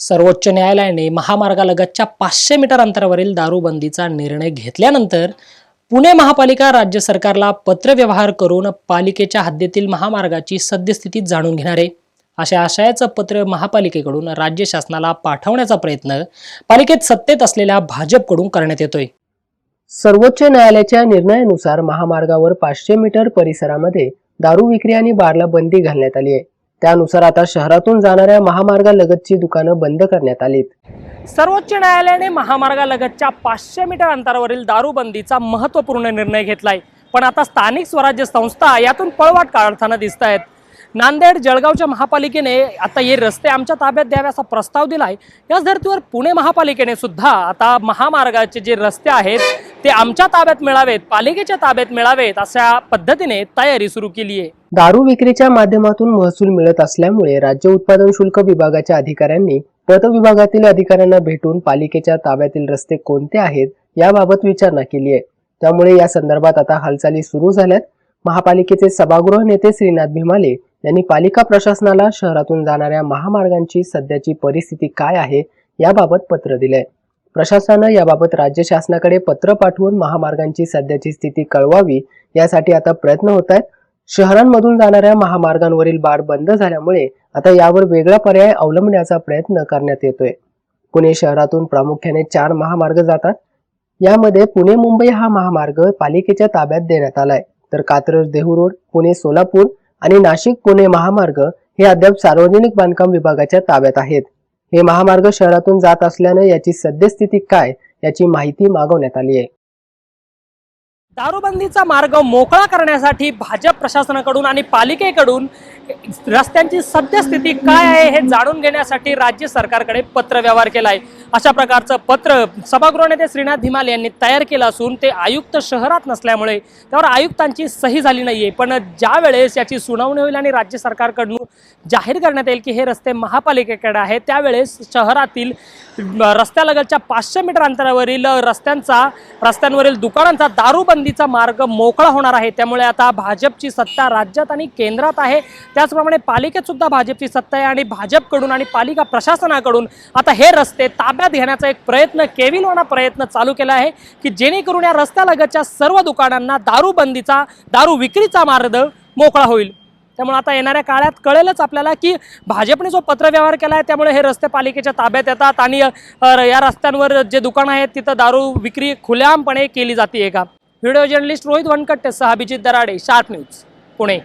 सर्वोच्च न्यायालयाने महामार्गालगतच्या पाचशे मीटर अंतरावरील दारूबंदीचा निर्णय घेतल्यानंतर पुणे महापालिका राज्य सरकारला पत्रव्यवहार करून पालिकेच्या हद्दीतील महामार्गाची सद्यस्थिती जाणून घेणार आहे. अशा आशयाचं पत्र महापालिकेकडून राज्य शासनाला पाठवण्याचा प्रयत्न पालिकेत सत्तेत असलेल्या भाजपकडून करण्यात येतोय. सर्वोच्च न्यायालयाच्या निर्णयानुसार महामार्गावर पाचशे मीटर परिसरामध्ये दारू विक्री आणि बारला बंदी घालण्यात आली आहे. त्यानुसार आता शहरातून जाणाऱ्या महामार्गालगतची दुकानं बंद करण्यात आलीत. सर्वोच्च न्यायालयाने महामार्गालगतच्या पाचशे मीटर अंतरावरील दारूबंदीचा महत्त्वपूर्ण निर्णय घेतलाय. पण आता स्थानिक स्वराज्य संस्था यातून पळवाट काढताना दिसत आहेत नांदेड जळगावच्या महापालिकेने आता हे रस्ते आमच्या ताब्यात द्यावे असा प्रस्ताव दिलाय. याच धर्तीवर पुणे महापालिकेने सुद्धा आता महामार्गाचे जे रस्ते आहेत ते आमच्या ताब्यात मिळावेत पालिकेच्या ताब्यात मिळावेत अशा पद्धतीने तयारी सुरू केली आहे. दारू विक्रीच्या माध्यमातून महसूल मिळत असल्यामुळे राज्य उत्पादन शुल्क विभागाच्या अधिकाऱ्यांनी पत विभागातील अधिकाऱ्यांना भेटून पालिकेच्या ताब्यातील रस्ते कोणते आहेत याबाबत विचारणा केली आहे. त्यामुळे या संदर्भात आता हालचाली सुरू झाल्यात. महापालिकेचे सभागृह नेते श्रीनाथ भीमाले यांनी पालिका प्रशासनाला शहरातून जाणाऱ्या महामार्गांची सध्याची परिस्थिती काय आहे याबाबत पत्र दिलंय. प्रशासनानं याबाबत राज्य शासनाकडे पत्र पाठवून महामार्गांची सध्याची स्थिती कळवावी यासाठी आता प्रयत्न होत आहेत शहरांमधून जाणाऱ्या महामार्गांवरील बार बंद झाल्यामुळे आता यावर वेगळा पर्याय अवलंबण्याचा प्रयत्न करण्यात येतोय. पुणे शहरातून प्रामुख्याने चार महामार्ग जातात. यामध्ये पुणे मुंबई हा महामार्ग पालिकेच्या ताब्यात देण्यात आलाय. तर कात्रज देहू रोड पुणे सोलापूर आणि नाशिक पुणे महामार्ग हे अद्याप सार्वजनिक बांधकाम विभागाच्या ताब्यात आहेत. हे महामार्ग शहरातून जात असल्यानं याची सद्यस्थिती काय याची माहिती मागवण्यात आली आहे. दारूबंदीचा मार्ग मोकळा करण्यासाठी भाजप प्रशासनाकडून आणि पालिकेकडून रस्त्यांची सद्यस्थिती काय आहे हे जाणून घेण्यासाठी राज्य सरकारकडे पत्र व्यवहार आहे अशा प्रकारचं पत्र सभागृह नेते श्रीनाथ धिमाल यांनी तयार केलं असून ते आयुक्त शहरात नसल्यामुळे त्यावर आयुक्तांची सही झाली नाही आहे पण ज्या वेळेस याची सुनावणी होईल आणि राज्य सरकारकडून जाहीर करण्यात येईल की हे रस्ते महापालिकेकडे आहेत त्यावेळेस शहरातील रस्त्यालगतच्या पाचशे मीटर अंतरावरील रस्त्यांचा रस्त्यांवरील दुकानांचा दारूबंदीचा मार्ग मोकळा होणार आहे. त्यामुळे आता भाजपची सत्ता राज्यात आणि केंद्रात आहे. त्याचप्रमाणे पालिकेत सुद्धा भाजपची सत्ता आहे आणि भाजपकडून आणि पालिका प्रशासनाकडून आता हे रस्ते ताब्यात घेण्याचा एक प्रयत्न केविलवाना प्रयत्न चालू केला आहे की जेणेकरून या रस्त्यालगतच्या सर्व दुकानांना दारूबंदीचा दारू विक्रीचा मार्ग मोकळा होईल. त्यामुळे आता येणाऱ्या काळात कळेलच आपल्याला की भाजपने जो पत्रव्यवहार केला आहे त्यामुळे हे रस्ते पालिकेच्या ताब्यात येतात आणि या रस्त्यांवर जे दुकानं आहेत तिथं दारू विक्री खुलेआमपणे केली जाते. का व्हिडिओ जर्नलिस्ट रोहित वनकट्टे सह अभिजित दराडे शार्प न्यूज पुणे